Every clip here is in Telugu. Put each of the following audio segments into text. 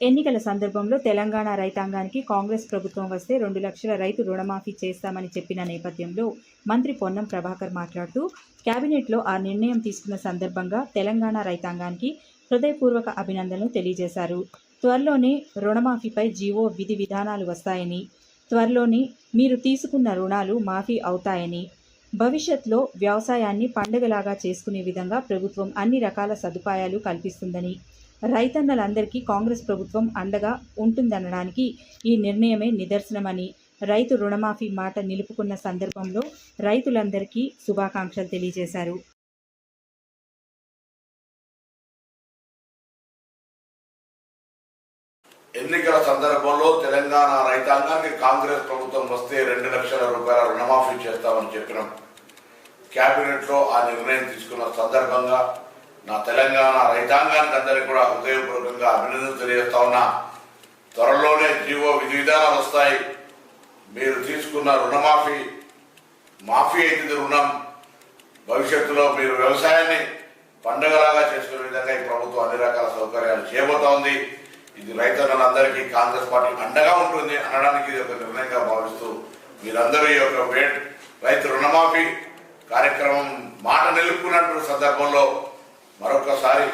ఎన్నికల సందర్భంలో తెలంగాణ రైతాంగానికి కాంగ్రెస్ ప్రభుత్వం వస్తే రెండు లక్షల రైతు రుణమాఫీ చేస్తామని చెప్పిన నేపథ్యంలో మంత్రి పొన్నం ప్రభాకర్ మాట్లాడుతూ కేబినెట్లో ఆ నిర్ణయం తీసుకున్న సందర్భంగా తెలంగాణ రైతాంగానికి హృదయపూర్వక అభినందనలు తెలియజేశారు. త్వరలోనే రుణమాఫీపై జీవో విధి విధానాలు వస్తాయని త్వరలోనే మీరు తీసుకున్న రుణాలు మాఫీ అవుతాయని భవిష్యత్లో వ్యవసాయాన్ని పండగలాగా చేసుకునే విధంగా ప్రభుత్వం అన్ని రకాల సదుపాయాలు కల్పిస్తుందని రైతన్నలందరికీ కాంగ్రెస్ ప్రభుత్వం అండగా ఉంటుందనడానికి ఈ నిర్ణయమే నిదర్శనమని రైతు రుణమాఫీ మాట నిలుపుకున్న సందర్భంలో రైతులందరికీ శుభాకాంక్షలు తెలియజేశారు. ఎన్నికల సందర్భంలో తెలంగాణ రైతాంగానికి కాంగ్రెస్ ప్రభుత్వం వస్తే రెండు లక్షల రూపాయల రుణమాఫీ చేస్తామని చెప్పినాం. కేబినెట్లో ఆ నిర్ణయం తీసుకున్న సందర్భంగా నా తెలంగాణ రైతాంగానికి అందరికీ కూడా హృదయపూర్వకంగా అభినందనలు తెలియజేస్తా ఉన్నా. త్వరలోనే జీవో విధి విధానాలు వస్తాయి. మీరు తీసుకున్న రుణమాఫీ మాఫీ అవుతుంది రుణం. భవిష్యత్తులో మీరు వ్యవసాయాన్ని పండగలాగా చేసుకునే విధంగా ఈ ప్రభుత్వం అన్ని రకాల సౌకర్యాలు చేయబోతా ఉంది. ఇది రైతన్నలందరికీ కాంగ్రెస్ పార్టీ అండగా ఉంటుంది అనడానికి ఇది ఒక నిర్ణయంగా భావిస్తూ మీరందరూ ఈ యొక్క వేట్ రైతు రుణమాఫీ కార్యక్రమం మాట నిలుపుకున్నటువంటి సందర్భంలో మరొకసారి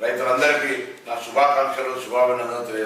రైతులందరికీ నా శుభాకాంక్షలు శుభాభినందనలు తెలియ